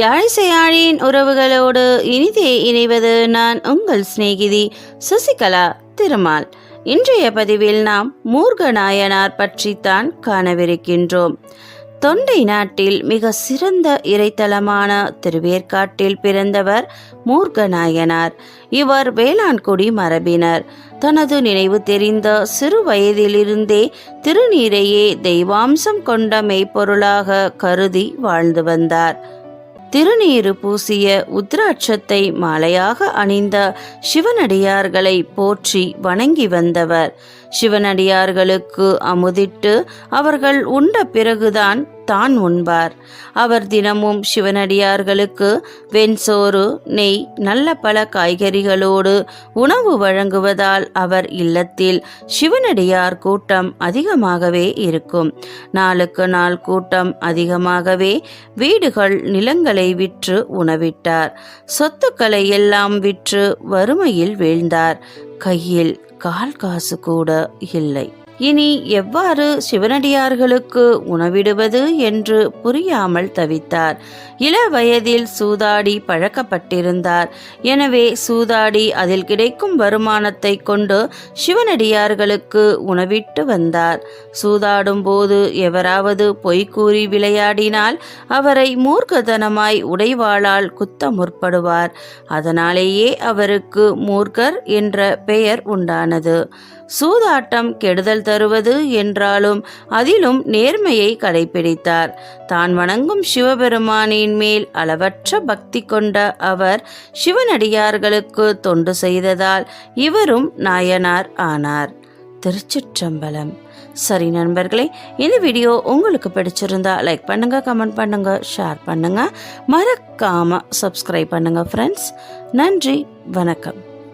யாழிசையாழியின் உறவுகளோடு இனிதே இணைவது நான் உங்கள் சிநேகிதி சசிகலா திருமால். இன்றைய பதிவில் நாம் மூர்க நாயனார் பற்றித்தான் காணவிருக்கின்றோம். தொண்டை நாட்டில் மிக சிறந்த இறைத்தலமான திருவேற்காட்டில் பிறந்தவர் மூர்க நாயனார் இவர் வேளாண்குடி மரபினர். தனது நினைவு தெரிந்த சிறு வயதிலிருந்தே திருநீரையே தெய்வாம்சம் கொண்ட மெய்ப்பொருளாக கருதி வாழ்ந்து வந்தார். திருநீறு பூசிய உத்ராட்சத்தை மாலையாக அணிந்த சிவனடியார்களை போற்றி வணங்கி வந்தவர். சிவனடியார்களுக்கு அமுதிட்டு அவர்கள் உண்ட பிறகுதான் தான் உண்பார். அவர் தினமும் சிவனடியார்களுக்கு வெண்சோறு நெய் நல்ல பல காய்கறிகளோடு உணவு வழங்குவதால் அவர் இல்லத்தில் சிவனடியார் கூட்டம் அதிகமாகவே இருக்கும். நாளுக்கு நாள் கூட்டம் அதிகமாகவே வீடுகள் நிலங்களை விற்று உணவிட்டார். சொத்துக்களை எல்லாம் விற்று வறுமையில் வீழ்ந்தார். கையில் கால் காசு கூட இல்லை. இனி எவ்வாறு சிவனடியார்களுக்கு உணவிடுவது என்று புரியாமல் தவித்தார். இள வயதில் சூதாடி பழக்கப்பட்டிருந்தார். எனவே சூதாடி அதில் கிடைக்கும் வருமானத்தை கொண்டு சிவனடியார்களுக்கு உணவிட்டு வந்தார். சூதாடும் போது எவராவது பொய் கூறி விளையாடினால் அவரை மூர்க்கதனமாய் உடைவாளால் குத்த முற்படுவார். அதனாலேயே அவருக்கு மூர்க்கர் என்ற பெயர் உண்டானது. சூதாட்டம் கெடுதல் தருவது என்றாலும் அதிலும் நேர்மையை கடைபிடித்தார். தான் வணங்கும் சிவபெருமானின் மேல் அளவற்ற பக்தி கொண்ட அவர் சிவனடியார்களுக்கு தொண்டு செய்ததால் இவரும் நாயனார் ஆனார். திருச்சிற்றம்பலம். சரி நண்பர்களே இந்த வீடியோ உங்களுக்கு பிடிச்சிருந்தா லைக் பண்ணுங்க கமெண்ட் பண்ணுங்க ஷேர் பண்ணுங்க. மறக்காம சப்ஸ்கிரைப் பண்ணுங்க ஃப்ரெண்ட்ஸ் நன்றி வணக்கம்.